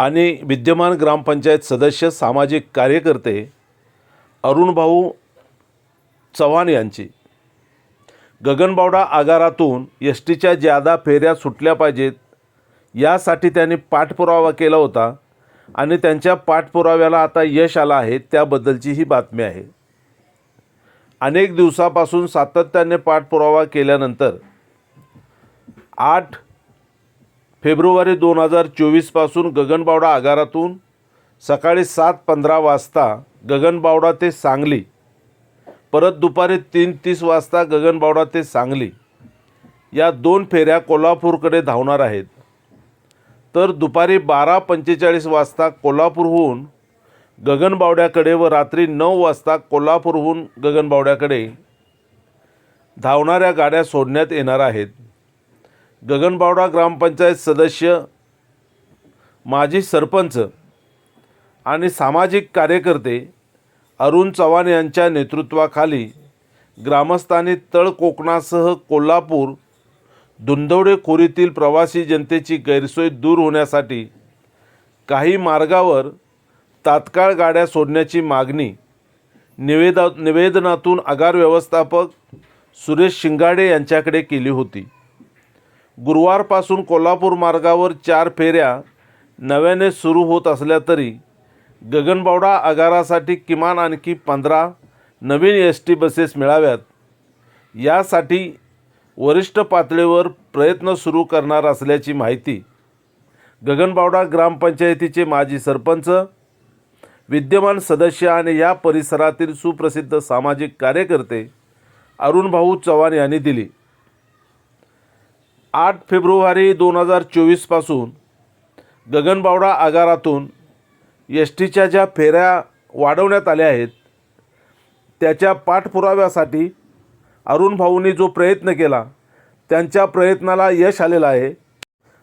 आणि विद्यमान ग्रामपंचायत सदस्य सामाजिक कार्यकर्ते अरुणभाऊ चव्हाण यांची. गगनबावडा आगारातून एस टीच्या ज्यादा फेऱ्या सुटल्या पाहिजेत यासाठी त्यांनी पाठपुरावा केला होता आणि त्यांच्या पाठपुराव्याला आता यश आलं आहे त्याबद्दलची ही बातमी आहे. अनेक दिवसापासून सातत्याने पाठपुरावा केल्यानंतर आठ फेब्रुवारी दोन हजार चोवीसपासून गगनबावडा आगारातून सकाळी सात पंधरा वाजता गगनबावडा ते सांगली. परत दुपारी तीन तीस वाजता गगनबावडा ते सांगली. या दोन फेऱ्या कोल्हापूरकडे धावणार आहेत. तर दुपारी बारा पंचेचाळीस वाजता कोल्हापूरहून गगनबावड्याकडे व रात्री नऊ वाजता कोल्हापूरहून गगनबावड्याकडे धावणाऱ्या गाड्या सोडण्यात येणार आहेत. गगनबावडा ग्रामपंचायत सदस्य माजी सरपंच आणि सामाजिक कार्यकर्ते अरुण चव्हाण यांच्या नेतृत्वाखाली ग्रामस्थांनी तळ कोकणासह कोल्हापूर धुंदवडे खोरीतील प्रवासी जनतेची गैरसोय दूर होण्यासाठी काही मार्गावर तात्काळ गाड्या सोडण्याची मागणी निवेदा निवेदनातून आगार व्यवस्थापक सुरेश शिंगाडे यांच्याकडे केली होती. गुरुवारपासून कोल्हापूर मार्गावर चार फेऱ्या नव्याने सुरू होत असल्या तरी गगनबावडा आगारासाठी किमान आणखी पंधरा नवीन एस टी बसेस मिळाव्यात. यासाठी वरिष्ठ पातळीवर प्रयत्न सुरू करणार असल्याची माहिती गगनबावडा ग्रामपंचायतीचे माजी सरपंच विद्यमान सदस्य आणि या परिसरातील सुप्रसिद्ध सामाजिक कार्यकर्ते अरुणभाऊ चव्हाण यांनी दिली. आठ फेब्रुवारी दोन हजार चोवीसपासून गगनबावडा आगारातून एस टीच्या ज्या फेऱ्या वाढवण्यात आल्या आहेत त्याच्या पाठपुराव्यासाठी अरुण भाऊंनी जो प्रयत्न केला त्यांच्या प्रयत्नाला यश आलेलं आहे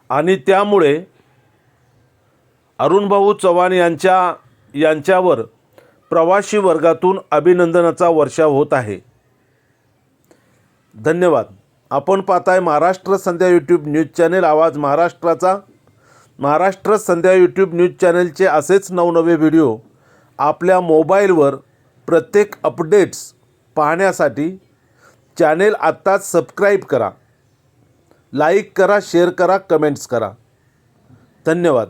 आणि त्यामुळे अरुणभाऊ चव्हाण यांच्या यांच्यावर प्रवासी वर्गातून अभिनंदनाचा वर्षाव होत आहे. धन्यवाद. आपण पाहताय Maharashtra Sandhya YouTube news channel. आवाज महाराष्ट्राचा. महाराष्ट्र संध्या यूट्यूब न्यूज चॅनेलचे असेच नवनवे व्हिडिओ आपल्या मोबाईलवर प्रत्येक अपडेट्स पाहण्यासाठी चॅनेल आत्ताच सबस्क्राईब करा. लाईक करा शेअर करा कमेंट्स करा. धन्यवाद.